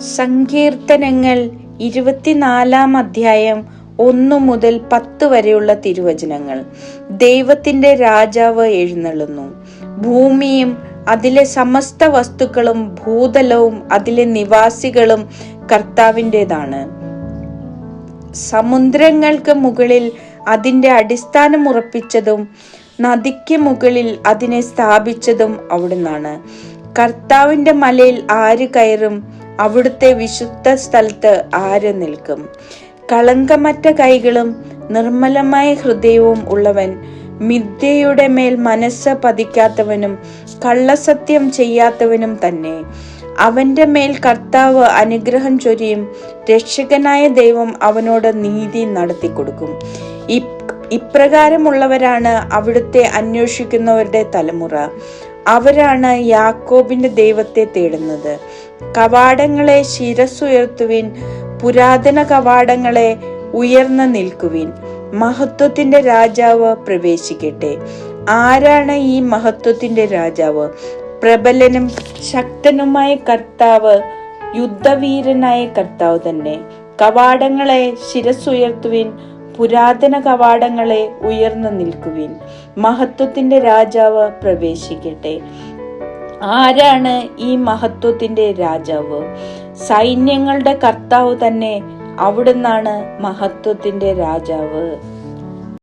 സങ്കീർത്തനങ്ങൾ ഇരുപത്തിനാലാം അധ്യായം ഒന്നു മുതൽ പത്ത് വരെയുള്ള തിരുവചനങ്ങൾ. ദൈവത്തിന്റെ രാജാവ് എഴുന്നള്ളുന്നു. ഭൂമിയും അതിലെ സമസ്ത വസ്തുക്കളും ഭൂതലവും അതിലെ നിവാസികളും കർത്താവിന്റെതാണ്. സമുദ്രങ്ങൾക്ക് മുകളിൽ അതിന്റെ അടിസ്ഥാനം ഉറപ്പിച്ചതും നദിക്ക് മുകളിൽ അതിനെ സ്ഥാപിച്ചതും അവിടുന്നാണ്. കർത്താവിന്റെ മലയിൽ ആര് കയറും? അവിടുത്തെ വിശുദ്ധ സ്ഥലത്ത് ആര് നിൽക്കും? കളങ്കമറ്റ കൈകളും നിർമ്മലമായ ഹൃദയവും ഉള്ളവൻ മിഥ്യയുടെ മേൽ മനസ്സ് പതിക്കാത്തവനും കള്ളസത്യം ചെയ്യാത്തവനും തന്നെ. അവന്റെ മേൽ കർത്താവ് അനുഗ്രഹം ചൊരിയും രക്ഷകനായ ദൈവം അവനോട് നീതി നടത്തിക്കൊടുക്കും. ഇ- ഇപ്രകാരമുള്ളവരാണ് അവിടുത്തെ അന്വേഷിക്കുന്നവരുടെ തലമുറ. അവരാണ് യാക്കോബിന്റെ ദൈവത്തെ തേടുന്നത്. കവാടങ്ങളെ ശിരസ്സുയർത്തുവിൻ പുരാതന കവാടങ്ങളെ ഉയർന്നു നിൽക്കുവിൻ. മഹത്വത്തിന്റെ രാജാവ് പ്രവേശിക്കട്ടെ. ആരാണ് ഈ മഹത്വത്തിന്റെ രാജാവ്? പ്രബലനും ശക്തനുമായ കർത്താവ് യുദ്ധവീരനായ കർത്താവ് തന്നെ. കവാടങ്ങളെ ശിരസുയർത്തുവിൻ പുരാതന കവാടങ്ങളെ ഉയർന്നു നിൽക്കുവിൻ. മഹത്വത്തിന്റെ രാജാവ് പ്രവേശിക്കട്ടെ. ആരാണ് ഈ മഹത്വത്തിന്റെ രാജാവ്? സൈന്യങ്ങളുടെ കർത്താവ് തന്നെ അവിടുന്നാണ് മഹത്വത്തിന്റെ രാജാവ്.